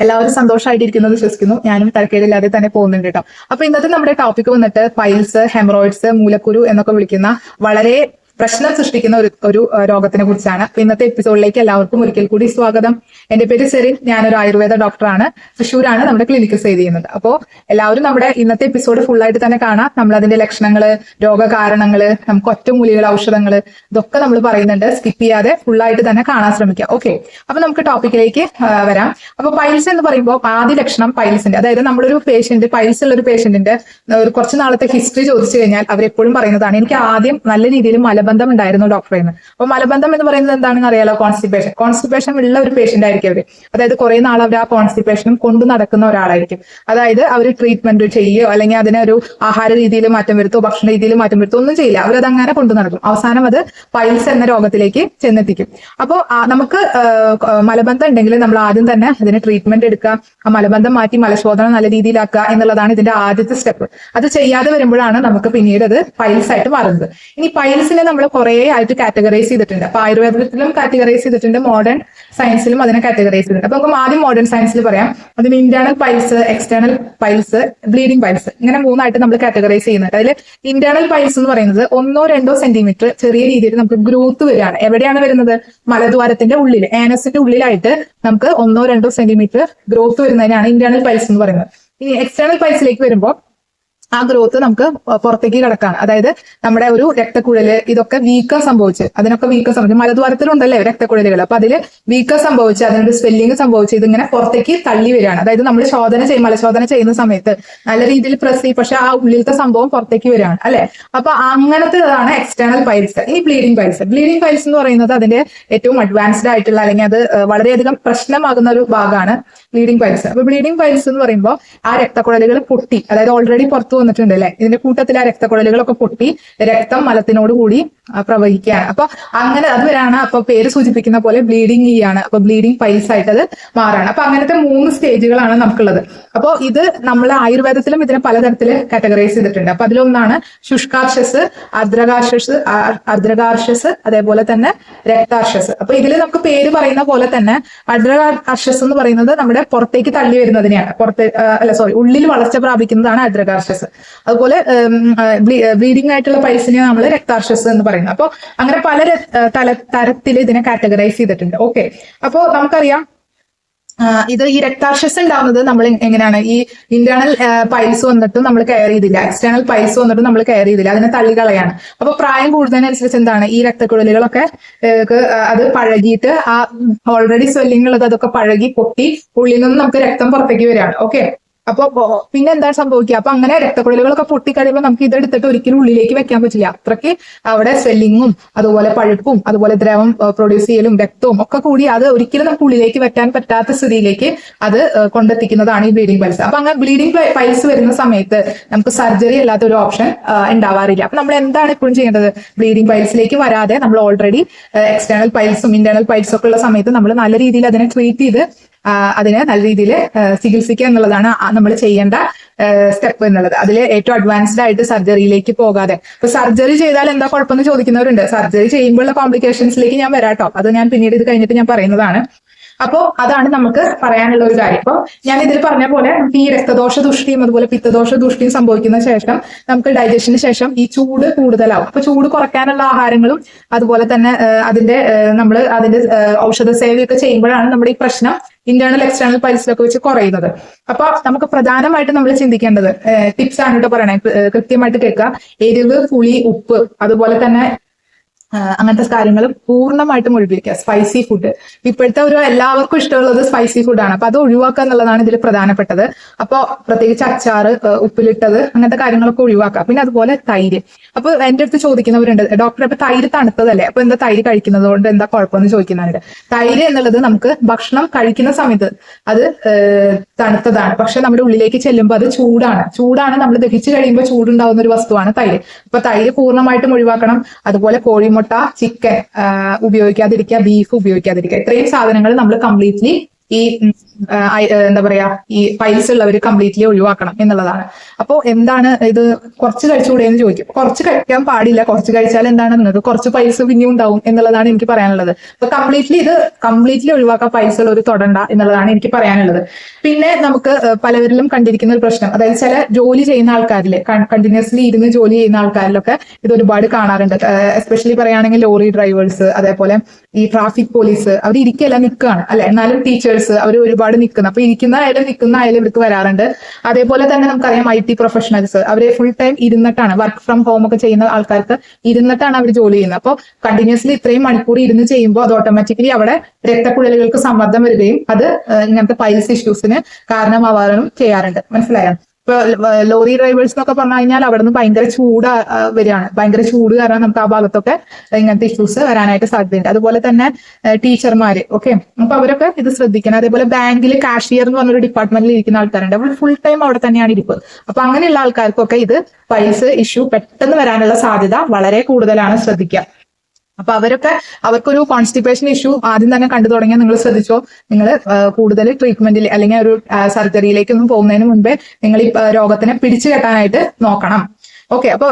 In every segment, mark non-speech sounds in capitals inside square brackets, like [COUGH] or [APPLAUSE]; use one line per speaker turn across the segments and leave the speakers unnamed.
എല്ലാവരും സന്തോഷമായിട്ടിരിക്കുന്നത് വിശ്വസിക്കുന്നു. ഞാനും തിരക്കേടില്ലാതെ തന്നെ പോകുന്നുണ്ട് കേട്ടോ. അപ്പൊ ഇന്നത്തെ നമ്മുടെ ടോപ്പിക് വന്നിട്ട് പൈൽസ് ഹെമറോയിഡ്സ് മൂലക്കുരു എന്നൊക്കെ വിളിക്കുന്ന വളരെ പ്രശ്നം സൃഷ്ടിക്കുന്ന ഒരു ഒരു രോഗത്തിനെ കുറിച്ചാണ്. ഇന്നത്തെ എപ്പിസോഡിലേക്ക് എല്ലാവർക്കും ഒരിക്കൽ കൂടി സ്വാഗതം. എന്റെ പേര് സെറിൻ ഞാനൊരു ആയുർവേദ ഡോക്ടറാണ്. തൃശ്ശൂരാണ് നമ്മുടെ ക്ലിനിക്ക് സ്ഥിതി ചെയ്യുന്നത്. അപ്പോൾ എല്ലാവരും നമ്മുടെ ഇന്നത്തെ എപ്പിസോഡ് ഫുൾ ആയിട്ട് തന്നെ കാണാം. നമ്മൾ അതിന്റെ ലക്ഷണങ്ങൾ രോഗകാരണങ്ങൾ നമുക്ക് ഒറ്റമൂലികൾ ഔഷധങ്ങൾ ഇതൊക്കെ നമ്മൾ പറയുന്നുണ്ട്. സ്കിപ്പ് ചെയ്യാതെ ഫുൾ ആയിട്ട് തന്നെ കാണാൻ ശ്രമിക്കുക ഓക്കെ അപ്പൊ നമുക്ക് ടോപ്പിക്കിലേക്ക് വരാം. അപ്പൊ പൈൽസ് എന്ന് പറയുമ്പോൾ ആദ്യ ലക്ഷണം പൈൽസിന്റെ അതായത് നമ്മളൊരു പേഷ്യന്റ് പൈൽസ് ഉള്ള ഒരു പേഷ്യന്റിന്റെ കുറച്ച് നാളത്തെ ഹിസ്റ്ററി ചോദിച്ചു കഴിഞ്ഞാൽ അവരെപ്പോഴും പറയുന്നതാണ് എനിക്ക് ആദ്യം നല്ല രീതിയിൽ മലബന്ധം ഉണ്ടായിരുന്നു ഡോക്ടറെ എന്ന് അപ്പൊ മലബന്ധം എന്ന് പറയുന്നത് എന്താണെന്ന് അറിയാലോ? കോൺസ്റ്റിപ്പേഷൻ കോൺസ്റ്റിപ്പേഷൻ ഉള്ള ഒരു പേഷ്യന്റ് ആയിരിക്കും അവർ. അതായത് കുറെ നാൾ അവർ ആ കോൺസ്റ്റിപ്പേഷനും കൊണ്ടു നടക്കുന്ന ഒരാളായിരിക്കും. അതായത് അവർ ട്രീറ്റ്മെന്റ് ചെയ്യുകയോ അല്ലെങ്കിൽ അതിനെ ഒരു ആഹാര രീതിയിൽ മാറ്റം വരുത്തോ ഭക്ഷണ രീതിയിൽ മാറ്റം വരുത്തോ ഒന്നും ചെയ്യില്ല. അവരത് അങ്ങനെ കൊണ്ടു നടക്കും. അവസാനം അത് പൈൽസ് എന്ന രോഗത്തിലേക്ക് ചെന്നെത്തിക്കും. അപ്പോൾ നമുക്ക് മലബന്ധം ഉണ്ടെങ്കിൽ നമ്മൾ ആദ്യം തന്നെ അതിന് ട്രീറ്റ്മെന്റ് എടുക്കുക ആ മലബന്ധം മാറ്റി മലശോധന നല്ല രീതിയിലാക്കുക എന്നുള്ളതാണ് ഇതിന്റെ ആദ്യത്തെ സ്റ്റെപ്പ് അത് ചെയ്യാതെ വരുമ്പോഴാണ് നമുക്ക് പിന്നീട് അത് പൈൽസ് ആയിട്ട് മാറുന്നത്. ഇനി പൈൽസിനെ നമ്മൾ കുറെ ആയിട്ട് കാറ്റഗറൈസ് ചെയ്തിട്ടുണ്ട്. അപ്പൊ ആയുർവേദത്തിലും കാറ്റഗറൈസ് ചെയ്തിട്ടുണ്ട് മോഡേൺ സയൻസിലും അതിനെ കാറ്റഗറൈസ് ചെയ്തിട്ടുണ്ട്. അപ്പൊ നമുക്ക് ആദ്യം മോഡേൺ സയൻസിൽ പറയാം. അതിന് internal piles external piles bleeding piles ഇങ്ങനെ മൂന്നായിട്ട് നമ്മൾ കാറ്റഗറൈസ് ചെയ്യുന്നുണ്ട്. അതിൽ ഇന്റേണൽ പൈൽസ് എന്ന് പറയുന്നത് ഒന്നോ രണ്ടോ സെന്റിമീറ്റർ ചെറിയ രീതിയിൽ നമുക്ക് ഗ്രോത്ത് വരികയാണ്. എവിടെയാണ് വരുന്നത്? മലദ്വാരത്തിന്റെ ഉള്ളിൽ ആനസിന്റെ ഉള്ളിലായിട്ട് നമുക്ക് ഒന്നോ രണ്ടോ സെന്റിമീറ്റർ ഗ്രോത്ത് വരുന്നതിനാണ് ഇന്റേണൽ പൈൽസ് എന്ന് പറയുന്നത്. ഇനി എക്സ്റ്റേണൽ പൈൽസിലേക്ക് വരുമ്പോൾ ആ ഗ്രോത്ത് നമുക്ക് പുറത്തേക്ക് കിടക്കാണ്. അതായത് നമ്മുടെ ഒരു രക്തക്കുഴൽ ഇതൊക്കെ വീക്കം സംഭവിച്ച് അതിനൊക്കെ വീക്കം സംഭവിച്ചു മലദ്വാരത്തിലുണ്ടല്ലേ രക്തക്കുഴലുകൾ അപ്പൊ അതിൽ വീക്കം സംഭവിച്ച് അതിനൊരു സ്വെല്ലിങ് സംഭവിച്ച് ഇതിങ്ങനെ പുറത്തേക്ക് തള്ളി വരികയാണ്. അതായത് നമ്മൾ ശോധന ചെയ്യും മലശോധന ചെയ്യുന്ന സമയത്ത് നല്ല രീതിയിൽ പ്രസ് ചെയ്യും പക്ഷെ ആ ഉള്ളിലത്തെ സംഭവം പുറത്തേക്ക് വരികയാണ് അല്ലെ? അപ്പൊ അങ്ങനത്തേതാണ് എക്സ്റ്റേണൽ പൈൽസ് ഈ ബ്ലീഡിംഗ് പൈൽസ് ബ്ലീഡിംഗ് പൈൽസ് എന്ന് പറയുന്നത് അതിന്റെ ഏറ്റവും അഡ്വാൻസ്ഡ് ആയിട്ടുള്ള അല്ലെങ്കിൽ അത് വളരെയധികം പ്രശ്നമാകുന്ന ഒരു ഭാഗമാണ് ബ്ലീഡിംഗ് പൈൽസ് അപ്പൊ ബ്ലീഡിംഗ് പൈൽസ് എന്ന് പറയുമ്പോൾ ആ രക്തക്കുഴലുകൾ പൊട്ടി അതായത് ഓൾറെഡി പുറത്തു വന്നിട്ടുണ്ട് അല്ലെ ഇതിന്റെ കൂട്ടത്തിൽ ആ രക്തക്കുഴലുകളൊക്കെ പൊട്ടി രക്തം മലത്തിനോട് കൂടി പ്രവഹിക്കുകയാണ്. അപ്പൊ അങ്ങനെ അത് വരാണ് അപ്പൊ പേര് സൂചിപ്പിക്കുന്ന പോലെ ബ്ലീഡിങ് ചെയ്യാണ് അപ്പൊ ബ്ലീഡിങ് പൈൽസ് ആയിട്ട് അത് മാറാണ്. അപ്പൊ അങ്ങനത്തെ മൂന്ന് സ്റ്റേജുകളാണ് നമുക്കുള്ളത്. അപ്പോൾ ഇത് നമ്മൾ ആയുർവേദത്തിലും ഇതിനെ പലതരത്തിൽ കാറ്റഗറൈസ് ചെയ്തിട്ടുണ്ട്. അപ്പൊ അതിലൊന്നാണ് ശുഷ്കാർഷസ് അർദ്രകാർഷസ് അർദ്രകാർഷസ് അതേപോലെ തന്നെ രക്താർഷസ് അപ്പൊ ഇതിൽ നമുക്ക് പേര് പറയുന്ന പോലെ തന്നെ അർദ്രകാർഷസ് എന്ന് പറയുന്നത് നമ്മുടെ പുറത്തേക്ക് തള്ളി വരുന്നതിനെയാണ്. പുറത്തെ അല്ല സോറി ഉള്ളിൽ വളർച്ച പ്രാപിക്കുന്നതാണ് അദ്രകാർഷസ് അതുപോലെ ബ്ലീഡിംഗ് ആയിട്ടുള്ള പൈൽസിനെ നമ്മൾ രക്താർഷസ് എന്ന് പറയുന്നത് അപ്പോൾ അങ്ങനെ പല തല തരത്തിൽ ഇതിനെ കാറ്റഗറൈസ് ചെയ്തിട്ടുണ്ട്. ഓക്കെ. അപ്പോൾ നമുക്കറിയാം ഇത് ഈ രക്താർഷസ് ഉണ്ടാവുന്നത് നമ്മൾ എങ്ങനെയാണ്? ഈ ഇന്റേണൽ പൈൽസ് വന്നിട്ട് നമ്മൾ കെയർ ചെയ്തില്ല. എക്സ്റ്റേണൽ പൈൽസ് വന്നിട്ട് നമ്മൾ കെയർ ചെയ്തില്ല. അതിനെ തള്ളികളയാണ് അപ്പൊ പ്രായം കൂടുന്നതിനനുസരിച്ച് എന്താണ്? ഈ രക്തക്കുഴലുകളൊക്കെ അത് പഴകിയിട്ട് ആ ഓൾറെഡി സ്വെല്ലിംഗ് ഉള്ളത് അതൊക്കെ പഴകി പൊട്ടി ഉള്ളിൽ നിന്ന് നമുക്ക് രക്തം പുറത്തേക്ക് വരികയാണ്. ഓക്കെ. അപ്പൊ പിന്നെ എന്താണ് സംഭവിക്കുക? അപ്പൊ അങ്ങനെ രക്തക്കുഴലുകളൊക്കെ പൊട്ടിക്കഴിയുമ്പോൾ നമുക്ക് ഇതെടുത്തിട്ട് ഒരിക്കലും ഉള്ളിലേക്ക് വെക്കാൻ പറ്റില്ല. അത്രയ്ക്ക് അവിടെ സ്വെല്ലിങ്ങും അതുപോലെ പഴുപ്പും അതുപോലെ ദ്രവം പ്രൊഡ്യൂസ് ചെയ്യലും രക്തവും ഒക്കെ കൂടി അത് ഒരിക്കലും നമുക്ക് ഉള്ളിലേക്ക് വെക്കാൻ പറ്റാത്ത സ്ഥിതിയിലേക്ക് അത് കൊണ്ടെത്തിക്കുന്നതാണ് ഈ ബ്ലീഡിംഗ് പൈൽസ് അപ്പൊ അങ്ങനെ ബ്ലീഡിംഗ് പൈൽസ് വരുന്ന സമയത്ത് നമുക്ക് സർജറി അല്ലാത്ത ഒരു ഓപ്ഷൻ ഉണ്ടാവാറില്ല. അപ്പൊ നമ്മൾ എന്താണ് ഇപ്പോഴും ചെയ്യേണ്ടത്? ബ്ലീഡിംഗ് പൈൽസിലേക്ക് വരാതെ നമ്മൾ ഓൾറെഡി എക്സ്റ്റേണൽ പൈൽസും ഇന്റേണൽ പൈൽസും ഒക്കെ ഉള്ള സമയത്ത് നമ്മൾ നല്ല രീതിയിൽ അതിനെ ട്രീറ്റ് ചെയ്ത് അതിനെ നല്ല രീതിയിൽ ചികിത്സിക്കുക എന്നുള്ളതാണ് നമ്മൾ ചെയ്യേണ്ട സ്റ്റെപ്പ് എന്നുള്ളത്. അതിൽ ഏറ്റവും അഡ്വാൻസ്ഡ് ആയിട്ട് സർജറിയിലേക്ക് പോകാതെ. ഇപ്പൊ സർജറി ചെയ്താൽ എന്താ കുഴപ്പമെന്ന് ചോദിക്കുന്നവരുണ്ട്. സർജറി ചെയ്യുമ്പോഴുള്ള കോംപ്ലിക്കേഷൻസിലേക്ക് ഞാൻ വരാട്ടോ. അത് ഞാൻ പിന്നീട് ഇത് കഴിഞ്ഞിട്ട് ഞാൻ പറയുന്നതാണ്. അപ്പോ അതാണ് നമുക്ക് പറയാനുള്ള ഒരു കാര്യം. ഇപ്പൊ ഞാൻ ഇതിൽ പറഞ്ഞ പോലെ ഈ രക്തദോഷ ദുഷ്ടിയും അതുപോലെ പിത്തദോഷ ദുഷ്ടിയും സംഭവിക്കുന്ന ശേഷം നമുക്ക് ഡൈജഷന് ശേഷം ഈ ചൂട് കൂടുതലാവും. അപ്പൊ ചൂട് കുറയ്ക്കാനുള്ള ആഹാരങ്ങളും അതുപോലെ തന്നെ അതിന്റെ നമ്മൾ അതിന്റെ ഔഷധ സേവയൊക്കെ ചെയ്യുമ്പോഴാണ് നമ്മുടെ ഈ പ്രശ്നം ഇന്റേണൽ എക്സ്റ്റേണൽ പൈസയൊക്കെ വെച്ച് കുറയുന്നത്. അപ്പൊ നമുക്ക് പ്രധാനമായിട്ട് നമ്മൾ ചിന്തിക്കേണ്ടത് ടിപ്സ് ആണ് കേട്ടോ പറയണേ. കൃത്യമായിട്ട് കേൾക്കുക. എരിവ് പുളി ഉപ്പ് അതുപോലെ തന്നെ അങ്ങനത്തെ കാര്യങ്ങൾ പൂർണമായിട്ടും ഒഴിവാക്കുക. സ്പൈസി ഫുഡ് ഇപ്പോഴത്തെ ഒരു എല്ലാവർക്കും ഇഷ്ടമുള്ളത് സ്പൈസി ഫുഡാണ് അപ്പൊ അത് ഒഴിവാക്കുക എന്നുള്ളതാണ് ഇതിൽ പ്രധാനപ്പെട്ടത്. അപ്പോൾ പ്രത്യേകിച്ച് അച്ചാറ് ഉപ്പിലിട്ടത് അങ്ങനത്തെ കാര്യങ്ങളൊക്കെ ഒഴിവാക്കുക. പിന്നെ അതുപോലെ തൈര്. അപ്പൊ എന്റെ അടുത്ത് ചോദിക്കുന്നവരുണ്ട് ഡോക്ടർ അപ്പൊ തൈര് തണുത്തതല്ലേ? അപ്പൊ എന്താ തൈര് കഴിക്കുന്നത് കൊണ്ട് എന്താ കുഴപ്പമെന്ന് ചോദിക്കുന്നുണ്ട് തൈര് എന്നുള്ളത് നമുക്ക് ഭക്ഷണം കഴിക്കുന്ന സമയത്ത് അത് തണുത്തതാണ്. പക്ഷെ നമ്മുടെ ഉള്ളിലേക്ക് ചെല്ലുമ്പോൾ അത് ചൂടാണ്. ചൂടാണ് നമ്മൾ ദഹിച്ചു കഴിയുമ്പോൾ ചൂടുണ്ടാവുന്ന ഒരു വസ്തുവാണ് തൈര്. അപ്പൊ തൈര് പൂർണമായിട്ടും ഒഴിവാക്കണം. അതുപോലെ കോഴിമുട്ട ചിക്കൻ ഉപയോഗിക്കാതിരിക്കുക ബീഫ് ഉപയോഗിക്കാതിരിക്കുക. ഇത്രയും സാധനങ്ങൾ നമ്മൾ കംപ്ലീറ്റ്ലി ഈ എന്താ പറയാ ഈ പൈൽസ് ഉള്ളവർ കംപ്ലീറ്റ്ലി ഒഴിവാക്കണം എന്നുള്ളതാണ്. അപ്പോ എന്താണ് ഇത് കുറച്ച് കഴിച്ചുകൂടെ എന്ന് ചോദിക്കും കുറച്ച് കഴിക്കാൻ പാടില്ല കുറച്ച് കഴിച്ചാൽ എന്താണ് നിങ്ങൾക്ക് കുറച്ച് പൈസ പിന്നെയും ഉണ്ടാവും എന്നുള്ളതാണ് എനിക്ക് പറയാനുള്ളത്. അപ്പൊ കംപ്ലീറ്റ്ലി ഇത് കംപ്ലീറ്റ്ലി ഒഴിവാക്കാൻ പൈസ ഉള്ള ഒരു തൊടണ്ട എന്നുള്ളതാണ് എനിക്ക് പറയാനുള്ളത്. പിന്നെ നമുക്ക് പലവരിലും കണ്ടിരിക്കുന്ന ഒരു പ്രശ്നം. അതായത് ചില ജോലി ചെയ്യുന്ന ആൾക്കാരിൽ കണ്ടിന്യൂസ്ലി ഇരുന്ന് ജോലി ചെയ്യുന്ന ആൾക്കാരിലൊക്കെ ഇത് ഒരുപാട് കാണാറുണ്ട്. എസ്പെഷ്യലി പറയുകയാണെങ്കിൽ ലോറി ഡ്രൈവേഴ്സ് അതേപോലെ ഈ ട്രാഫിക് പോലീസ് അവർ ഇരിക്കല്ല നിൽക്കുകയാണ് അല്ലെ? എന്നാലും ടീച്ചേഴ്സ് അവർ ഒരുപാട് നിൽക്കുന്നു അപ്പൊ ഇരിക്കുന്ന ആയാലും നിൽക്കുന്ന ആയാലും ഇവർക്ക് വരാറുണ്ട്. അതേപോലെ തന്നെ നമുക്കറിയാം ഐ ടി പ്രൊഫഷണൽസ് അവർ ഫുൾ ടൈം ഇരുന്നിട്ടാണ് വർക്ക് ഫ്രം ഹോം ഒക്കെ ചെയ്യുന്ന ആൾക്കാർക്ക് ഇരുന്നിട്ടാണ് അവർ ജോലി ചെയ്യുന്നത്. അപ്പോൾ കണ്ടിന്യൂസ്ലി ഇത്രയും മണിക്കൂർ ഇരുന്ന് ചെയ്യുമ്പോൾ അത് ഓട്ടോമാറ്റിക്കലി അവിടെ രക്തക്കുഴലുകൾക്ക് സമ്മർദ്ദം വരികയും അത് ഇങ്ങനത്തെ പൈൽസ് ഇഷ്യൂസിന് കാരണമാവാറും ചെയ്യാറുണ്ട്. മനസ്സിലായോ? ലോറി ഡ്രൈവേഴ്സ് എന്നൊക്കെ പറഞ്ഞു കഴിഞ്ഞാൽ അവിടെ നിന്ന് ഭയങ്കര ചൂട് വരികയാണ്. ഭയങ്കര ചൂട് കാരണം നമുക്ക് ആ ഭാഗത്തൊക്കെ ഇങ്ങനത്തെ ഇഷ്യൂസ് വരാനായിട്ട് സാധ്യതയുണ്ട്. അതുപോലെ തന്നെ ടീച്ചർമാര് ഓക്കെ അപ്പൊ അവരൊക്കെ ഇത് ശ്രദ്ധിക്കണം. അതേപോലെ ബാങ്കിൽ കാഷ്യർ എന്ന് പറഞ്ഞൊരു ഡിപ്പാർട്ട്മെന്റിൽ ഇരിക്കുന്ന ആൾക്കാരുണ്ട്. അവർ ഫുൾ ടൈം അവിടെ തന്നെയാണ് ഇരിപ്പ്. അപ്പൊ അങ്ങനെയുള്ള ആൾക്കാർക്കൊക്കെ ഇത് പൈസ ഇഷ്യൂ പെട്ടെന്ന് വരാനുള്ള സാധ്യത വളരെ കൂടുതലാണ് ശ്രദ്ധിക്കുക അപ്പൊ അവരൊക്കെ അവർക്കൊരു കോൺസ്റ്റിപ്പേഷൻ ഇഷ്യൂ ആദ്യം തന്നെ കണ്ടു തുടങ്ങിയാൽ നിങ്ങൾ ശ്രദ്ധിച്ചോ. നിങ്ങൾ കൂടുതൽ ട്രീറ്റ്മെന്റിൽ അല്ലെങ്കിൽ ഒരു സർജറിയിലേക്കൊന്നും പോകുന്നതിന് മുൻപേ നിങ്ങൾ ഈ രോഗത്തിനെ പിടിച്ചു കെട്ടാനായിട്ട് നോക്കണം. ഓക്കെ അപ്പൊ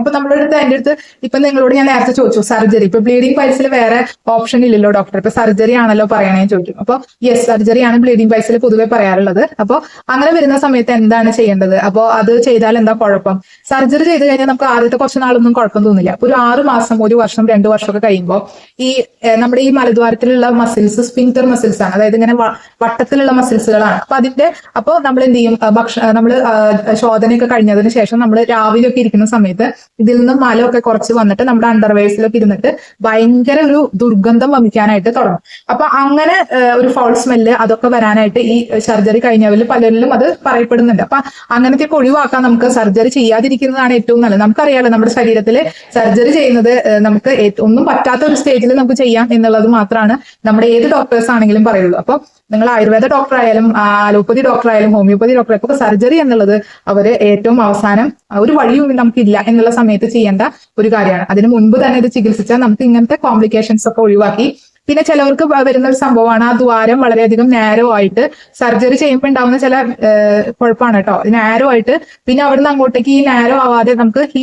അപ്പൊ നമ്മുടെ അടുത്ത് എന്റെ അടുത്ത് ഇപ്പൊ നിങ്ങളോട് ഞാൻ നേരത്തെ ചോദിച്ചു സർജറി. ഇപ്പൊ ബ്ലീഡിംഗ് പൈൽസിൽ വേറെ ഓപ്ഷൻ ഇല്ലല്ലോ ഡോക്ടർ ഇപ്പൊ സർജറി ആണല്ലോ പറയണേ ചോദിക്കും അപ്പൊ യെസ് സർജറി ആണ് ബ്ലീഡിംഗ് പൈൽസിൽ പൊതുവെ പറയാറുള്ളത്. അപ്പൊ അങ്ങനെ വരുന്ന സമയത്ത് എന്താണ് ചെയ്യേണ്ടത്? അപ്പൊ അത് ചെയ്താൽ എന്താ കുഴപ്പം? സർജറി ചെയ്ത് കഴിഞ്ഞാൽ നമുക്ക് ആദ്യത്തെ കുറച്ച് നാളൊന്നും കുഴപ്പം തോന്നില്ല. ഒരു ആറ് മാസം ഒരു വർഷം രണ്ട് വർഷമൊക്കെ കഴിയുമ്പോൾ ഈ നമ്മുടെ ഈ മലദ്വാരത്തിലുള്ള മസിൽസ് സ്പിന്റർ മസിൽസ് ആണ്. അതായത് ഇങ്ങനെ വട്ടത്തിലുള്ള മസിൽസുകളാണ് അപ്പൊ അതിന്റെ അപ്പൊ നമ്മൾ എന്ത് ചെയ്യും ഭക്ഷണം നമ്മൾ ശോധനയൊക്കെ കഴിഞ്ഞതിന് ശേഷം നമ്മൾ രാവിലെ ഒക്കെ ഇരിക്കുന്ന സമയത്ത് ഇതിൽ നിന്നും മലമൊക്കെ കുറച്ച് വന്നിട്ട് നമ്മുടെ അണ്ടർവേഴ്സിലൊക്കെ ഇരുന്നിട്ട് ഭയങ്കര ഒരു ദുർഗന്ധം വമിക്കാനായിട്ട് തുടങ്ങും. അപ്പൊ അങ്ങനെ ഒരു ഫോൾ സ്മെല്ല് അതൊക്കെ വരാനായിട്ട് ഈ സർജറി കഴിഞ്ഞവരിൽ പലരിലും അത് പറയപ്പെടുന്നുണ്ട്. അപ്പൊ അങ്ങനത്തെ ഒക്കെ ഒഴിവാക്കാൻ നമുക്ക്. സർജറി ചെയ്യാതിരിക്കുന്നതാണ് ഏറ്റവും നല്ലത്. നമുക്കറിയാലോ നമ്മുടെ ശരീരത്തിൽ സർജറി ചെയ്യുന്നത് നമുക്ക് ഒന്നും പറ്റാത്ത ഒരു സ്റ്റേജിൽ നമുക്ക് ചെയ്യാം എന്നുള്ളത് മാത്രമാണ് നമ്മുടെ ഏത് ഡോക്ടേഴ്സ് ആണെങ്കിലും പറയുള്ളൂ. അപ്പൊ നിങ്ങൾ ആയുർവേദ ഡോക്ടർ ആയാലും അലോപ്പതി ഡോക്ടർ ആയാലും ഹോമിയോപ്പതി ഡോക്ടർ ആയാലും സർജറി എന്നുള്ളത് അവർ ഏറ്റവും അവസാനം ഒരു വഴിയും നമുക്കില്ല എന്നുള്ള സമയത്ത് ചെയ്യേണ്ട ഒരു കാര്യമാണ്. അതിന് മുൻപ് തന്നെ ഇത് ചികിത്സിച്ചാൽ നമുക്ക് ഇങ്ങനത്തെ കോംപ്ലിക്കേഷൻസ് ഒക്കെ ഒഴിവാക്കി പിന്നെ ചിലവർക്ക് വരുന്ന ഒരു സംഭവമാണ് ആ ദ്വാരം വളരെയധികം നാരോ ആയിട്ട് സർജറി ചെയ്യുമ്പോൾ ഉണ്ടാവുന്ന ചില കുഴപ്പമാണ് കേട്ടോ. നാരോ ആയിട്ട് പിന്നെ അവിടുന്ന് അങ്ങോട്ടേക്ക് ഈ നാരോ ആവാതെ നമുക്ക് ഈ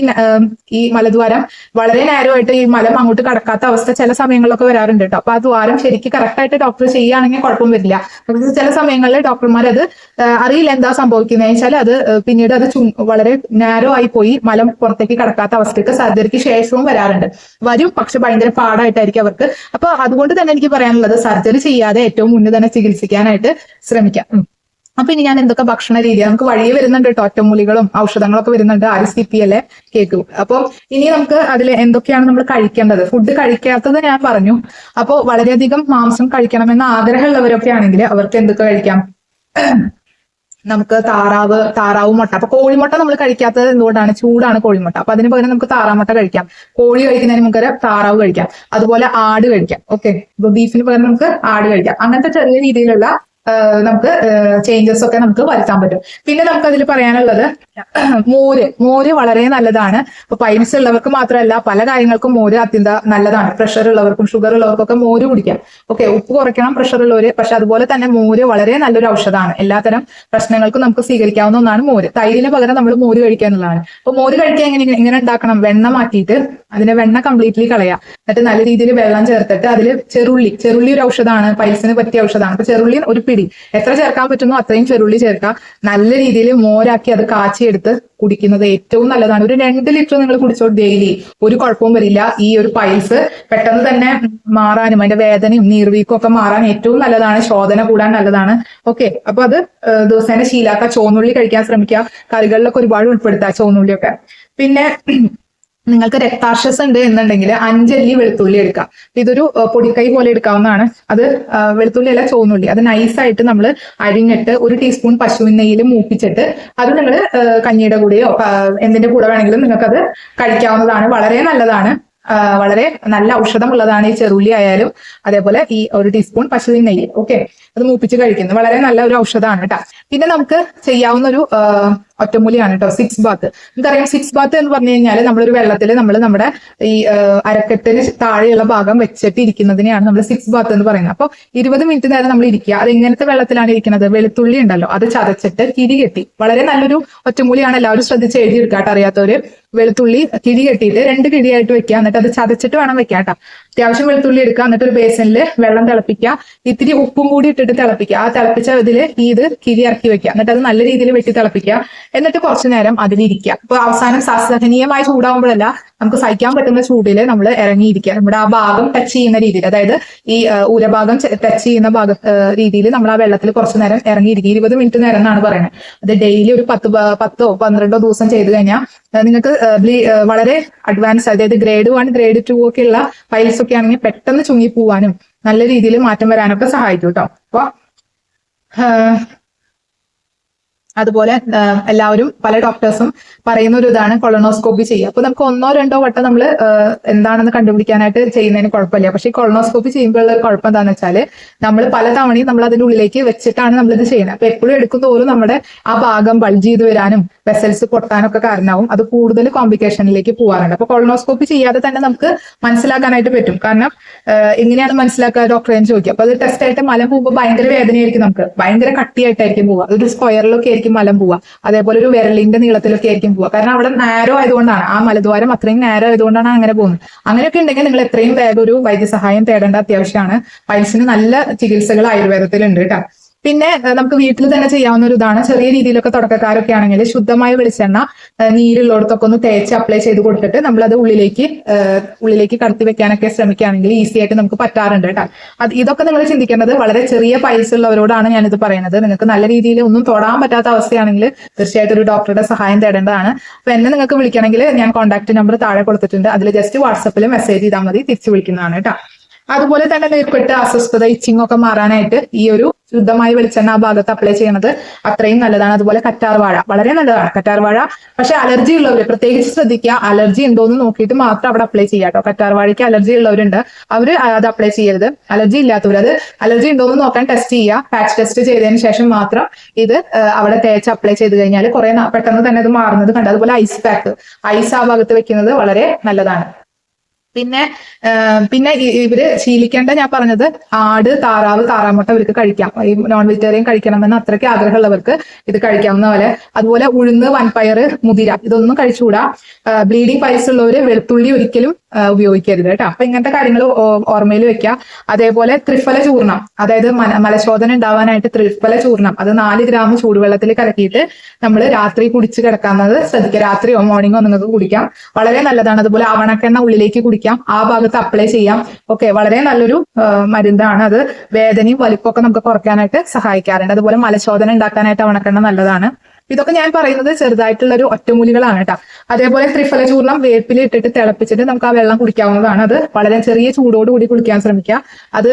ഈ മലദ്വാരം വളരെ നാരോ ആയിട്ട് ഈ മലം അങ്ങോട്ട് കടക്കാത്ത അവസ്ഥ ചില സമയങ്ങളിലൊക്കെ വരാറുണ്ട് കേട്ടോ. അപ്പൊ ആ ദ്വാരം ശരിക്കും കറക്റ്റ് ആയിട്ട് ഡോക്ടർ ചെയ്യുകയാണെങ്കിൽ കുഴപ്പം വരില്ല. പക്ഷേ ചില സമയങ്ങളിൽ ഡോക്ടർമാർ അത് അറിയില്ല എന്താ സംഭവിക്കുന്നത് വെച്ചാൽ അത് പിന്നീട് അത് വളരെ നാരോ ആയി പോയി മലം പുറത്തേക്ക് കടക്കാത്ത അവസ്ഥയ്ക്ക് സർജറിക്ക് ശേഷവും വരാറുണ്ട്. വരും പക്ഷെ ഭയങ്കര പാടായിട്ടായിരിക്കും അവർക്ക്. അപ്പൊ അതുകൊണ്ട് തന്നെ എനിക്ക് പറയാനുള്ളത് സർജറി ചെയ്യാതെ ഏറ്റവും മുന്നേ തന്നെ ചികിത്സിക്കാനായിട്ട് ശ്രമിക്കാം. അപ്പൊ ഇനി ഞാൻ എന്തൊക്കെ ഭക്ഷണ രീതി നമുക്ക് വഴിയെ വരുന്നുണ്ട് കേട്ടോ ഒറ്റമൂലികളും ഔഷധങ്ങളൊക്കെ വരുന്നുണ്ട്. ആര് സി പി അല്ലെ കേക്ക്. അപ്പൊ ഇനി നമുക്ക് അതിൽ എന്തൊക്കെയാണ് നമ്മൾ കഴിക്കേണ്ടത്? ഫുഡ് കഴിക്കാത്തത് ഞാൻ പറഞ്ഞു. അപ്പോൾ വളരെയധികം മാംസം കഴിക്കണമെന്ന് ആഗ്രഹമുള്ളവരൊക്കെ ആണെങ്കിൽ അവർക്ക് എന്തൊക്കെ കഴിക്കാം? നമുക്ക് താറാവ് താറാവ് മുട്ട അപ്പൊ കോഴിമുട്ട നമ്മൾ കഴിക്കാത്തത് എന്തുകൊണ്ടാണ്? ചൂടാണ് കോഴിമുട്ട. അപ്പൊ അതിന് പകരം നമുക്ക് താറാമുട്ട കഴിക്കാം. കോഴി കഴിക്കുന്നതിന് നമുക്ക് താറാവ് കഴിക്കാം. അതുപോലെ ആട് കഴിക്കാം. ഓക്കെ ഇപ്പൊ ബീഫിന് പകരം നമുക്ക് ആട് കഴിക്കാം. അങ്ങനത്തെ ചെറിയ രീതിയിലുള്ള നമുക്ക് ചേഞ്ചസ് ഒക്കെ നമുക്ക് വരുത്താൻ പറ്റും. പിന്നെ നമുക്ക് അതിൽ പറയാനുള്ളത് [CLEARS THROAT] മോര് മോര് വളരെ നല്ലതാണ്. ഇപ്പൊ പൈൽസ് ഉള്ളവർക്ക് മാത്രമല്ല പല കാര്യങ്ങൾക്കും മോര് അത്യന്ത നല്ലതാണ്. പ്രഷർ ഉള്ളവർക്കും ഷുഗർ ഉള്ളവർക്കൊക്കെ മോര് കുടിക്കാം. ഓക്കെ ഉപ്പ് കുറയ്ക്കണം പ്രഷർ ഉള്ളവര് പക്ഷെ അതുപോലെ തന്നെ മോര് വളരെ നല്ലൊരു ഔഷധമാണ്. എല്ലാത്തരം പ്രശ്നങ്ങൾക്കും നമുക്ക് സ്വീകരിക്കാവുന്ന ഒന്നാണ് മോര്. തൈരിന് പകരം നമ്മൾ മോര് കഴിക്കുക എന്നുള്ളതാണ്. അപ്പൊ മോര് കഴിക്കാൻ എങ്ങനെ ഇങ്ങനെ ഉണ്ടാക്കണം? വെണ്ണ മാറ്റിയിട്ട് അതിനെ വെണ്ണ കംപ്ലീറ്റ്ലി കളയാം എന്നിട്ട് നല്ല രീതിയിൽ വെള്ളം ചേർത്തിട്ട് അതിൽ ചെറുള്ളി ചെറുള്ളി ഒരു ഔഷധമാണ്. പൈൽസിന് പറ്റിയ ഔഷധമാണ്. അപ്പൊ ചെറുള്ളി ഒരു പിടി. എത്ര ചേർക്കാൻ പറ്റുന്നോ അത്രയും ചെറുള്ളി ചേർക്കാം നല്ല രീതിയിൽ മോരാക്കി അത് കാച്ചിയെടുത്ത് കുടിക്കുന്നത് ഏറ്റവും നല്ലതാണ്. ഒരു രണ്ട് ലിറ്റർ നിങ്ങൾ കുടിച്ചോ ഡെയിലി ഒരു കുഴപ്പവും വരില്ല. ഈ ഒരു പൈൽസ് പെട്ടെന്ന് തന്നെ മാറാനും അതിന്റെ വേദനയും നീർവീക്കും ഒക്കെ മാറാൻ ഏറ്റവും നല്ലതാണ്. ശോധന കൂടാൻ നല്ലതാണ്. ഓക്കെ അപ്പൊ അത് ദിവസേന ശീലാക്കുക. ചോന്നുള്ളി കഴിക്കാൻ ശ്രമിക്കുക. കറികളിലൊക്കെ ഒരുപാട് ഉൾപ്പെടുത്തുക ചോന്നുള്ളിയൊക്കെ പിന്നെ നിങ്ങൾക്ക് രക്താർശസ് ഉണ്ട് എന്നുണ്ടെങ്കിൽ അഞ്ചല്ലി വെളുത്തുള്ളി എടുക്കാം. ഇതൊരു പൊടിക്കൈ പോലെ എടുക്കാവുന്നതാണ്. അത് വെളുത്തുള്ളി അല്ല ചോന്നുള്ളി അത് നൈസായിട്ട് നമ്മൾ അരിഞ്ഞിട്ട് ഒരു ടീസ്പൂൺ പശുവിൻ നെയ്യിൽ മൂപ്പിച്ചിട്ട് അത് നിങ്ങൾ കഞ്ഞിയുടെ കൂടെയോ എന്തിന്റെ കൂടെ വേണമെങ്കിലും നിങ്ങൾക്കത് കഴിക്കാവുന്നതാണ്. വളരെ നല്ലതാണ്. വളരെ നല്ല ഔഷധമുള്ളതാണ് ഈ ചെറുള്ളി ആയാലും. അതേപോലെ ഈ ഒരു ടീസ്പൂൺ പശുവിൻ നെയ്യ് ഓക്കെ? അത് മൂപ്പിച്ച് കഴിക്കുന്നത് വളരെ നല്ല ഒരു ഔഷധമാണ് കേട്ടോ. പിന്നെ നമുക്ക് ചെയ്യാവുന്ന ഒരു ഒറ്റമൂലിയാണ് കേട്ടോ സിക്സ് ബാത്ത് നമുക്കറിയാം സിക്സ് ബാത്ത് എന്ന് പറഞ്ഞു കഴിഞ്ഞാൽ നമ്മളൊരു വെള്ളത്തിൽ നമ്മൾ നമ്മുടെ ഈ അരക്കെട്ടിന് താഴെയുള്ള ഭാഗം വെച്ചിട്ട് ഇരിക്കുന്നതിനെയാണ് നമ്മൾ സിക്സ് ബാത്ത് എന്ന് പറയുന്നത്. അപ്പോൾ ഇരുപത് മിനിറ്റ് നേരം നമ്മൾ ഇരിക്കുക. അത് എങ്ങനത്തെ വെള്ളത്തിലാണ് ഇരിക്കുന്നത്? വെളുത്തുള്ളി ഉണ്ടല്ലോ. അത് ചതച്ചിട്ട് കിരി കെട്ടി. വളരെ നല്ലൊരു ഒറ്റമൂലിയാണ് എല്ലാവരും ശ്രദ്ധിച്ച് എഴുതിയെടുക്കാട്ടോ അറിയാത്തവര്. വെളുത്തുള്ളി കിഴി കെട്ടിയിട്ട് രണ്ട് കിഴിയായിട്ട് വെക്കുക. എന്നിട്ട് അത് ചതച്ചിട്ട് വേണം വെക്കാം കേട്ടോ. അത്യാവശ്യം വെളുത്തുള്ളി എടുക്കുക. എന്നിട്ട് ഒരു ബേസനിൽ വെള്ളം തിളപ്പിക്കുക. ഇത്തിരി ഉപ്പും കൂടി ഇട്ടിട്ട് തിളപ്പിക്കുക. ആ തിളപ്പിച്ച ഇതിൽ ഇത് കിരി ഇറക്കി വെക്കുക. എന്നിട്ട് അത് നല്ല രീതിയിൽ വെട്ടി തിളപ്പിക്കുക. എന്നിട്ട് കുറച്ചു നേരം അതിലിരിക്കുക അപ്പൊ അവസാനം സസഹനീയമായി ചൂടാവുമ്പോഴല്ല നമുക്ക് സഹിക്കാൻ പറ്റുന്ന ചൂടിൽ നമ്മൾ ഇറങ്ങിയിരിക്കുക. നമ്മുടെ ആ ഭാഗം ടച്ച് ചെയ്യുന്ന രീതിയിൽ. അതായത് ഈ ഉരഭാഗം ടച്ച് ചെയ്യുന്ന ഭാഗ രീതിയിൽ നമ്മൾ ആ വെള്ളത്തിൽ കുറച്ചു നേരം ഇറങ്ങിയിരിക്കുക. ഇരുപത് മിനിറ്റ് നേരം എന്നാണ് പറയുന്നത്. അത് ഡെയിലി ഒരു പത്ത് പത്തോ പന്ത്രണ്ടോ ദിവസം ചെയ്തു കഴിഞ്ഞാൽ നിങ്ങൾക്ക് വളരെ അഡ്വാൻസ് അതായത് ഗ്രേഡ് വൺ ഗ്രേഡ് ടു ഒക്കെ ഉള്ള ഫയൽസ് ഒക്കെ ആണെങ്കിൽ പെട്ടെന്ന് ചുങ്ങി പോവാനും നല്ല രീതിയിൽ മാറ്റം വരാനൊക്കെ സഹായിക്കും കേട്ടോ അപ്പൊ അതുപോലെ എല്ലാവരും പല ഡോക്ടേഴ്സും പറയുന്ന ഒരു ഇതാണ് കൊളോണോസ്കോപ്പി ചെയ്യുക. അപ്പൊ നമുക്ക് ഒന്നോ രണ്ടോ വട്ടം നമ്മൾ എന്താണെന്ന് കണ്ടുപിടിക്കാനായിട്ട് ചെയ്യുന്നതിന് കുഴപ്പമില്ല. പക്ഷേ കൊളോണോസ്കോപ്പി ചെയ്യുമ്പോഴുള്ള കുഴപ്പം എന്താണെന്ന് വെച്ചാൽ നമ്മൾ പല തവണയും നമ്മൾ അതിന്റെ ഉള്ളിലേക്ക് വെച്ചിട്ടാണ് നമ്മൾ ഇത് ചെയ്യുന്നത് അപ്പൊ എപ്പോഴും എടുക്കും തോറും നമ്മുടെ ആ ഭാഗം ബൾജ് ചെയ്ത് വരാനും വെസൽസ് പൊട്ടാനൊക്കെ കാരണമാവും. അത് കൂടുതൽ കോംപ്ലിക്കേഷനിലേക്ക് പോകാറുണ്ട് അപ്പൊ കൊളോണോസ്കോപ്പി ചെയ്യാതെ തന്നെ നമുക്ക് മനസ്സിലാക്കാനായിട്ട് പറ്റും. കാരണം എങ്ങനെയാണ് മനസ്സിലാക്കുക ഡോക്ടറെ ചോദിക്കുക. അപ്പൊ അത് ടെസ്റ്റ് ആയിട്ട് മലം പോകുമ്പോൾ ഭയങ്കര വേദനയായിരിക്കും നമുക്ക്. ഭയങ്കര കട്ടിയായിട്ടായിരിക്കും പോവുക. അതൊരു സ്ക്വയറിലൊക്കെ ആയിരിക്കും മലം പോവുക. അതേപോലെ ഒരു വിരലിന്റെ നീളത്തിലൊക്കെ ആയിരിക്കും പോവുക. കാരണം അവിടെ നാരോ ആയതുകൊണ്ടാണ്. ആ മലദ്വാരം അത്രയും നാരോ ആയതുകൊണ്ടാണ് അങ്ങനെ പോകുന്നത്. അങ്ങനെയൊക്കെ ഉണ്ടെങ്കിൽ നിങ്ങൾ എത്രയും വേഗം ഒരു വൈദ്യസഹായം തേടേണ്ട അത്യാവശ്യമാണ്. പൈൽസിന് നല്ല ചികിത്സകൾ ആയുർവേദത്തിലുണ്ട് കേട്ടോ. പിന്നെ നമുക്ക് വീട്ടിൽ തന്നെ ചെയ്യാവുന്ന ഒരു ഇതാണ് ചെറിയ രീതിയിലൊക്കെ തുടക്കക്കാരൊക്കെ ആണെങ്കിൽ ശുദ്ധമായ വെളിച്ചെണ്ണ നീരുള്ളിടത്തൊക്കെ ഒന്ന് തേച്ച് അപ്ലൈ ചെയ്ത് കൊടുത്തിട്ട് അത് ഉള്ളിലേക്ക് ഉള്ളിലേക്ക് കടത്തി വെക്കാനൊക്കെ ശ്രമിക്കുകയാണെങ്കിൽ ഈസി ആയിട്ട് നമുക്ക് പറ്റാറുണ്ട് കേട്ടോ. അത് ഇതൊക്കെ നിങ്ങൾ ചിന്തിക്കേണ്ടത് വളരെ ചെറിയ പൈസ ഉള്ളവരോടാണ് ഞാനിത് പറയുന്നത്. നിങ്ങൾക്ക് നല്ല രീതിയിൽ ഒന്നും തൊടാൻ പറ്റാത്ത അവസ്ഥയാണെങ്കിൽ തീർച്ചയായിട്ടും ഒരു ഡോക്ടറുടെ സഹായം തേടേണ്ടതാണ്. അപ്പൊ എന്നെ നിങ്ങൾക്ക് വിളിക്കണമെങ്കിൽ ഞാൻ കോൺടാക്ട് നമ്പർ താഴെ കൊടുത്തിട്ടുണ്ട്. അതിൽ ജസ്റ്റ് വാട്സപ്പിൽ മെസ്സേജ് ചെയ്താൽ മതി. തിരിച്ചു വിളിക്കുന്നതാണ് കേട്ടോ. അതുപോലെ തന്നെ നീർക്കെട്ട് അസ്വസ്ഥത ഇച്ചിങ് ഒക്കെ മാറാനായിട്ട് ഈ ഒരു ശുദ്ധമായ വെളിച്ചെണ്ണ ആ ഭാഗത്ത് അപ്ലൈ ചെയ്യുന്നത് അത്രയും നല്ലതാണ്. അതുപോലെ കറ്റാർവാഴ വളരെ നല്ലതാണ് കറ്റാർവാഴ. പക്ഷെ അലർജി ഉള്ളവര് പ്രത്യേകിച്ച് ശ്രദ്ധിക്കുക അലർജി ഉണ്ടോ എന്ന് നോക്കിയിട്ട് മാത്രം അവിടെ അപ്ലൈ ചെയ്യുക കേട്ടോ. കറ്റാർവാഴയ്ക്ക് അലർജി ഉള്ളവരുണ്ട്. അവർ അത് അപ്ലൈ ചെയ്യരുത്. അലർജി ഇല്ലാത്തവർ അത് അലർജി ഉണ്ടോ എന്ന് നോക്കാൻ ടെസ്റ്റ് ചെയ്യുക. പാച്ച് ടെസ്റ്റ് ചെയ്തതിന് ശേഷം മാത്രം ഇത് അവിടെ തേച്ച് അപ്ലൈ ചെയ്ത് കഴിഞ്ഞാൽ കുറെ പെട്ടെന്ന് തന്നെ ഇത് മാറുന്നത് കണ്ട്. അതുപോലെ ഐസ് പാക്ക് ഐസ് ആ ഭാഗത്ത് വെക്കുന്നത് വളരെ നല്ലതാണ്. പിന്നെ പിന്നെ ഇവർ ശീലിക്കേണ്ട ഞാൻ പറഞ്ഞത് ആട് താറാവ് താറാമുട്ട ഇവർക്ക് കഴിക്കാം. ഈ നോൺ വെജിറ്റേറിയൻ കഴിക്കണമെന്ന് അത്രയ്ക്ക് ആഗ്രഹമുള്ളവർക്ക് ഇത് കഴിക്കാവുന്ന പോലെ. അതുപോലെ ഉഴുന്ന് വൻപയർ മുതിര ഇതൊന്നും കഴിച്ചുകൂടാ. ബ്ലീഡിങ് പൈൽസ് ഉള്ളവര് വെളുത്തുള്ളി ഒരിക്കലും ഉപയോഗിക്കരുത് കേട്ടോ. അപ്പൊ ഇങ്ങനത്തെ കാര്യങ്ങൾ ഓർമ്മയിൽ വെക്കുക അതേപോലെ ത്രിഫല ചൂർണം അതായത് മല- മലശോധന ഉണ്ടാവാനായിട്ട് ത്രിഫല ചൂർണം അത് നാല് ഗ്രാം ചൂടുവെള്ളത്തിൽ കലക്കിയിട്ട് നമ്മൾ രാത്രി കുടിച്ച് കിടക്കാവുന്നത് ശ്രദ്ധിക്കുക രാത്രിയോ മോർണിംഗോ നിങ്ങൾക്ക് കുടിക്കാം. വളരെ നല്ലതാണ്. അതുപോലെ അവണക്കെണ്ണ ഉള്ളിലേക്ക് കുടിക്കാം. ആ ഭാഗത്ത് അപ്ലൈ ചെയ്യാം. ഓക്കെ വളരെ നല്ലൊരു മരുന്നാണ് അത്. വേദനയും വലിപ്പമൊക്കെ നമുക്ക് കുറയ്ക്കാനായിട്ട് സഹായിക്കാറുണ്ട്. അതുപോലെ മലശോധന ഉണ്ടാക്കാനായിട്ട് അവണക്കെണ്ണ നല്ലതാണ്. ഇതൊക്കെ ഞാൻ പറയുന്നത് ചെറുതായിട്ടുള്ള ഒരു ഒറ്റമൂലികളാണ് കേട്ടോ അതേപോലെ ത്രിഫല ചൂർണം വേപ്പിൽ ഇട്ടിട്ട് തിളപ്പിച്ചിട്ട് നമുക്ക് ആ വെള്ളം കുടിക്കാവുന്നതാണ്. അത് വളരെ ചെറിയ ചൂടോട് കൂടി കുടിക്കാൻ ശ്രമിക്കുക. അത്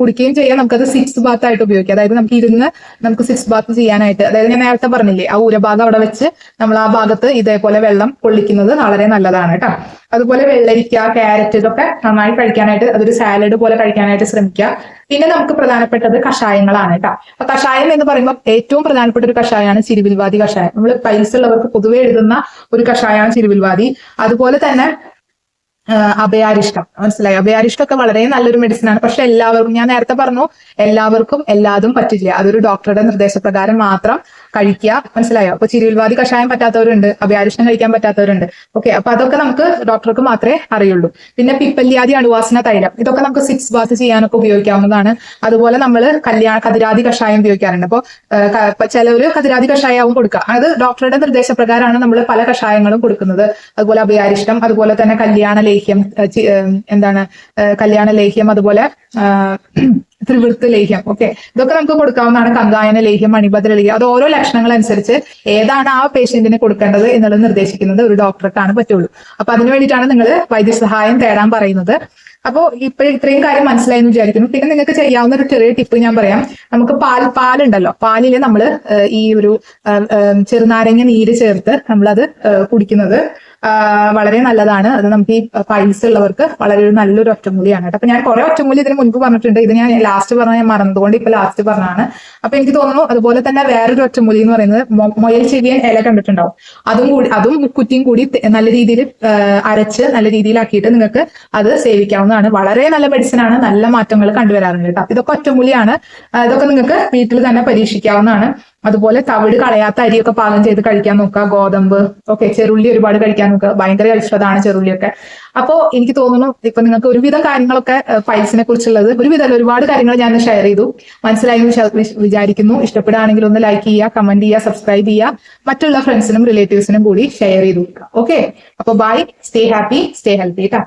കുടിക്കുകയും ചെയ്യാം. നമുക്കത് സിക്സ് ബാത്ത് ആയിട്ട് ഉപയോഗിക്കാം അതായത് നമുക്ക് ഇരുന്ന് നമുക്ക് സിക്സ് ബാത്ത് ചെയ്യാനായിട്ട്. അതായത് ഞാൻ നേരത്തെ പറഞ്ഞില്ലേ ആ ഊരഭാഗം അവിടെ വെച്ച് നമ്മൾ ആ ഭാഗത്ത് ഇതേപോലെ വെള്ളം കൊള്ളിക്കുന്നത് വളരെ നല്ലതാണ് കേട്ടോ അതുപോലെ വെള്ളരിക്ക ക്യാരറ്റ് ഇതൊക്കെ നന്നായി കഴിക്കാനായിട്ട് അതൊരു സാലഡ് പോലെ കഴിക്കാനായിട്ട് ശ്രമിക്കുക. പിന്നെ നമുക്ക് പ്രധാനപ്പെട്ടത് കഷായങ്ങളാണ് കേട്ടോ കഷായം എന്ന് പറയുമ്പോൾ ഏറ്റവും പ്രധാനപ്പെട്ട ഒരു കഷായമാണ് ചിരുവിൽവാദി കഷായം. നമ്മൾ പൈസ ഉള്ളവർക്ക് പൊതുവെ എഴുതുന്ന ഒരു കഷായമാണ് ചിരുവിൽവാദി അതുപോലെ തന്നെ അഭയാരിഷ്ടം. മനസ്സിലായി? അഭയാരിഷ്ടം ഒക്കെ വളരെ നല്ലൊരു മെഡിസിൻ ആണ്. പക്ഷെ എല്ലാവർക്കും ഞാൻ നേരത്തെ പറഞ്ഞു എല്ലാവർക്കും എല്ലാതും പറ്റില്ല. അതൊരു ഡോക്ടറുടെ നിർദ്ദേശപ്രകാരം മാത്രം കഴിക്കുക. മനസ്സിലായോ? അപ്പൊ ചിരുവിൽവാദി കഷായം പറ്റാത്തവരുണ്ട് അഭയാരിഷ്ടം കഴിക്കാൻ പറ്റാത്തവരുണ്ട്. ഓക്കെ അപ്പൊ അതൊക്കെ നമുക്ക് ഡോക്ടർക്ക് മാത്രമേ അറിയുള്ളൂ. പിന്നെ പിപ്പല്യാദി അണുവാസന തൈലം. ഇതൊക്കെ നമുക്ക് സിക്സ് ബാത്ത് ചെയ്യാനൊക്കെ ഉപയോഗിക്കാവുന്നതാണ്. അതുപോലെ നമ്മൾ കല്യാണ കതിരാതി കഷായം ഉപയോഗിക്കാറുണ്ട്. അപ്പോൾ ചിലവര് കതിരാതി കഷായവും കൊടുക്കുക. അത് ഡോക്ടറുടെ നിർദ്ദേശപ്രകാരമാണ് നമ്മൾ പല കഷായങ്ങളും കൊടുക്കുന്നത്. അതുപോലെ അഭയാരിഷ്ടം അതുപോലെ തന്നെ കല്യാണ ലേഹ്യം എന്താണ് കല്യാണ ലേഹ്യം അതുപോലെ [CLEARS THROAT] ത്രിവൃത്ത് ലേഹ്യം ഓക്കെ. ഇതൊക്കെ നമുക്ക് കൊടുക്കാവുന്നതാണ് കങ്കായന ലേഹ്യം മണിഭദ്ര ലേഹ്യം. അത് ഓരോ ലക്ഷണങ്ങൾ അനുസരിച്ച് ഏതാണ് ആ പേഷ്യന്റിന് കൊടുക്കേണ്ടത് എന്നുള്ളത് നിർദ്ദേശിക്കുന്നത് ഒരു ഡോക്ടർക്കാണ് പറ്റുള്ളൂ. അപ്പൊ അതിനു വേണ്ടിയിട്ടാണ് നിങ്ങൾ വൈദ്യസഹായം തേടാൻ പറയുന്നത്. അപ്പോൾ ഇപ്പൊ ഇത്രയും കാര്യം മനസ്സിലായെന്ന് വിചാരിക്കുന്നു. പിന്നെ നിങ്ങൾക്ക് ചെയ്യാവുന്ന ഒരു ചെറിയ ടിപ്പ് ഞാൻ പറയാം. നമുക്ക് പാൽ പാലുണ്ടല്ലോ. പാലിൽ നമ്മൾ ഈ ഒരു ചെറുനാരങ്ങ നീര് ചേർത്ത് നമ്മളത് കുടിക്കുന്നത് വളരെ നല്ലതാണ്. അത് നമുക്ക് ഈ പൈൽസ് ഉള്ളവർക്ക് വളരെ ഒരു നല്ലൊരു ഒറ്റമൂലിയാണ് അപ്പൊ ഞാൻ കുറെ ഒറ്റമൂലി ഇതിന് മുൻപ് പറഞ്ഞിട്ടുണ്ട്. ഇത് ഞാൻ ലാസ്റ്റ് പറഞ്ഞ ഞാൻ മറന്നതുകൊണ്ട് ഇപ്പൊ ലാസ്റ്റ് പറഞ്ഞാണ് അപ്പൊ എനിക്ക് തോന്നുന്നു അതുപോലെ തന്നെ വേറൊരു ഒറ്റമൂലി എന്ന് പറയുന്നത് മൊയൽ ചെവിയൻ ഇല കണ്ടിട്ടുണ്ടാവും. അതും കൂടി അതും കുറ്റിയും കൂടി നല്ല രീതിയിൽ അരച്ച് നല്ല രീതിയിലാക്കിയിട്ട് നിങ്ങൾക്ക് അത് സേവിക്കാവുന്നതാണ്. വളരെ നല്ല മെഡിസിൻ ആണ്. നല്ല മാറ്റങ്ങൾ കണ്ടുവരാറുണ്ട് കേട്ടോ. ഇതൊക്കെ ഒറ്റമൂലിയാണ്. ആ, ഇതൊക്കെ നിങ്ങൾക്ക് വീട്ടിൽ തന്നെ പരീക്ഷിക്കാവുന്നതാണ്. അതുപോലെ തവിട് കളയാത്ത അരിയൊക്കെ പാകം ചെയ്ത് കഴിക്കാൻ നോക്കുക ഗോതമ്പ് ഓക്കെ ചെറുള്ളി ഒരുപാട് കഴിക്കാൻ നോക്കുക ഭയങ്കര കഴിച്ചതാണ് ചെറുള്ളിയൊക്കെ. അപ്പോൾ എനിക്ക് തോന്നുന്നു ഇപ്പൊ നിങ്ങൾക്ക് ഒരുവിധം കാര്യങ്ങളൊക്കെ ഫൈൽസിനെ കുറിച്ചുള്ളത് ഒരുവിധം ഒരുപാട് കാര്യങ്ങൾ ഞാൻ ഷെയർ ചെയ്തു. മനസ്സിലായി വിചാരിക്കുന്നു. ഇഷ്ടപ്പെടുകയാണെങ്കിൽ ഒന്ന് ലൈക്ക് ചെയ്യുക കമന്റ് ചെയ്യുക സബ്സ്ക്രൈബ് ചെയ്യുക. മറ്റുള്ള ഫ്രണ്ട്സിനും റിലേറ്റീവ്സിനും കൂടി ഷെയർ ചെയ്ത് കൊടുക്കുക. ഓക്കെ അപ്പൊ bye stay happy stay healthy കേട്ടോ